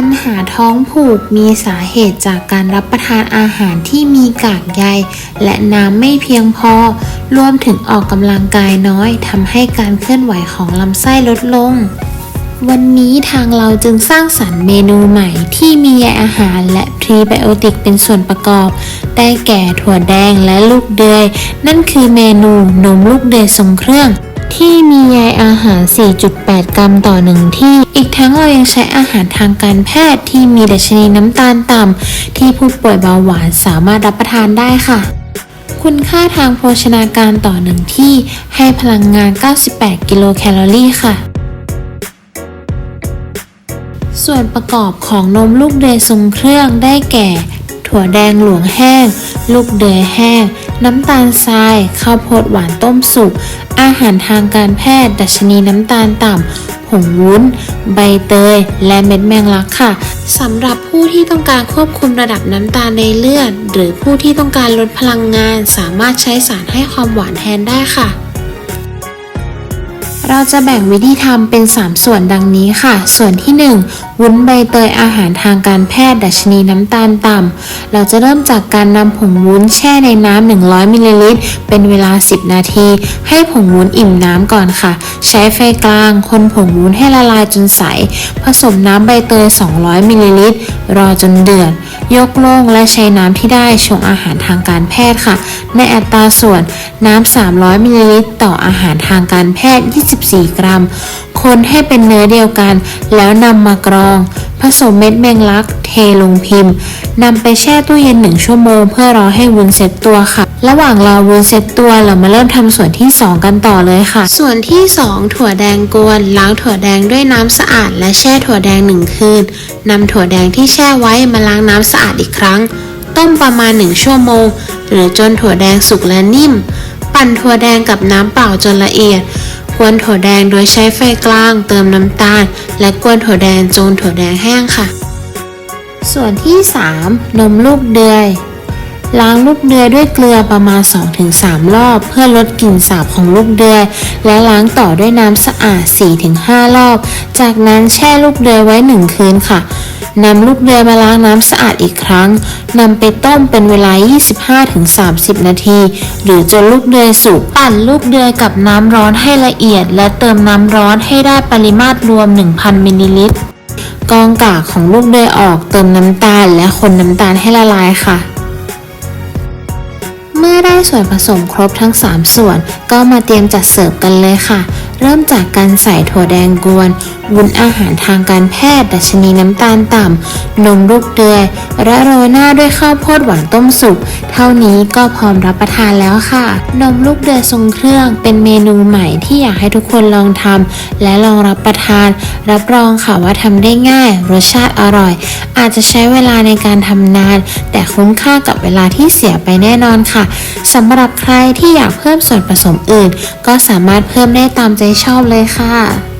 ปัญหาท้องผูกมีสาเหตุจากการรับประทานอาหารที่มีกากใย และน้ำไม่เพียงพอ รวมถึงออกกำลังกายน้อยทำให้การเคลื่อนไหวของลำไส้ลดลง วันนี้ทางเราจึงสร้างสรรค์เมนูใหม่ที่มีใยอาหารและพรีไบโอติกเป็นส่วนประกอบ ได้แก่ถั่วแดงและลูกเดือย นั่นคือเมนูนมลูกเดือยทรงเครื่อง ที่มีใยอาหาร 4.8 กรัมต่อหนึ่งที่ อีกทั้งเรายังใช้อาหารทางการแพทย์ที่มีดัชนีน้ำตาลต่ำที่ผู้ป่วยเบาหวานสามารถรับประทานได้ค่ะ คุณค่าทางโภชนาการต่อหนึ่งที่ให้พลังงาน 98 กิโลแคลอรี่ค่ะ ส่วนประกอบของนมลูกเดือยทรงเครื่องได้แก่ ถั่วแดงหลวงแห้ง ลูกเดือยแห้ง น้ำตาลทราย ข้าวโพดหวานต้มสุก อาหารทางการแพทย์ ดัชนีน้ำตาลต่ำ ผงวุ้น ใบเตย และเม็ดแมงลักค่ะสำหรับผู้ที่ต้องการควบคุมระดับน้ำตาลในเลือด หรือผู้ที่ต้องการลดพลังงาน สามารถใช้สารให้ความหวานแทนได้ค่ะเราจะแบ่งวิธีทำเป็น 3 ส่วนดังนี้ค่ะ ส่วนที่ 1วุ้นใบเตยอาหารทางการแพทย์ดัชนีน้ำตาลต่ำ เราจะเริ่มจากการนำผงวุ้นแช่ในน้ำ 100 มิลลิลิตร เป็นเวลา 10 นาที ให้ผงวุ้นอิ่มน้ำก่อนค่ะ ใช้ไฟกลาง คนผงวุ้นให้ละลายจนใส ผสมน้ำใบเตย 200 มิลลิลิตร รอจนเดือด ยกโล่งและใช้น้ำที่ได้ชงอาหารทางการแพทย์ค่ะ ในอัตราส่วนน้ำ 300 มิลลิลิตร ต่ออาหารทางการแพทย์ 24 กรัม คนให้เป็นเนื้อเดียวกัน แล้วนำมากรอง ผสมเม็ดแมงลัก เทลงพิมพ์นำไปแช่ตู้เย็น1ชั่วโมง เพื่อรอให้วุ้นเซ็ตตัวค่ะ ระหว่างรอวุ้นเซ็ตตัวเรามาเริ่มทำส่วนที่ 2 กันต่อเลยค่ะ ส่วนที่ 2 ถั่วแดงกวนล้างถั่วแดงด้วยน้ำสะอาด และแช่ถั่วแดง1คืนนำถั่วแดงที่แช่ไว้มาล้างน้ำสะอาดอีกครั้ง ต้มประมาณ 1 ชั่วโมง หรือจนถั่วแดงสุกและนิ่ม ปั่นถั่วแดงกับน้ำเปล่าจนละเอียด กวนถั่วแดงโดยใช้ไฟกลางเติมน้ำตาล และกวนถั่วแดงจนถั่วแดงแห้งค่ะ ส่วนที่ 3 นมลูกเดือย ล้างลูกเดือยด้วยเกลือประมาณ 2-3 รอบ เพื่อลดกลิ่นสาบของลูกเดือย และล้างต่อด้วยน้ำสะอาด 4-5 รอบ จากนั้นแช่ลูกเดือยไว้ 1 คืนค่ะ นำลูกเดือยมาล้างน้ำสะอาดอีกครั้งนำไปต้มเป็นเวลา 25-30 นาที หรือจนลูกเดือยสุก ปั่นลูกเดือยกับน้ำร้อนให้ละเอียด และเติมน้ำร้อนให้ได้ปริมาตรรวม 1,000 มิลลิลิตร กองกากของลูกเดือยออกเติมน้ำตาลและคนน้ำตาลให้ละลายค่ะเมื่อได้ส่วนผสมครบทั้ง 3 ส่วน ก็มาเตรียมจัดเสิร์ฟกันเลยค่ะ เริ่มจากการใส่ถั่วแดงกวนวุ้นอาหารทางการแพทย์ ดัชนีน้ำตาลต่ำ นมลูกเดือย และโรยหน้าด้วยข้าวโพดหวานต้มสุก เท่านี้ก็พร้อมรับประทานแล้วค่ะ นมลูกเดือยทรงเครื่องเป็นเมนูใหม่ที่อยากให้ทุกคนลองทำและลองรับประทาน รับรองค่ะว่าทำได้ง่าย รสชาติอร่อย อาจจะใช้เวลาในการทำนาน แต่คุ้มค่ากับเวลาที่เสียไปแน่นอนค่ะสำหรับใครที่อยากเพิ่มส่วนผสมอื่น ก็สามารถเพิ่มได้ตามใจชอบเลยค่ะ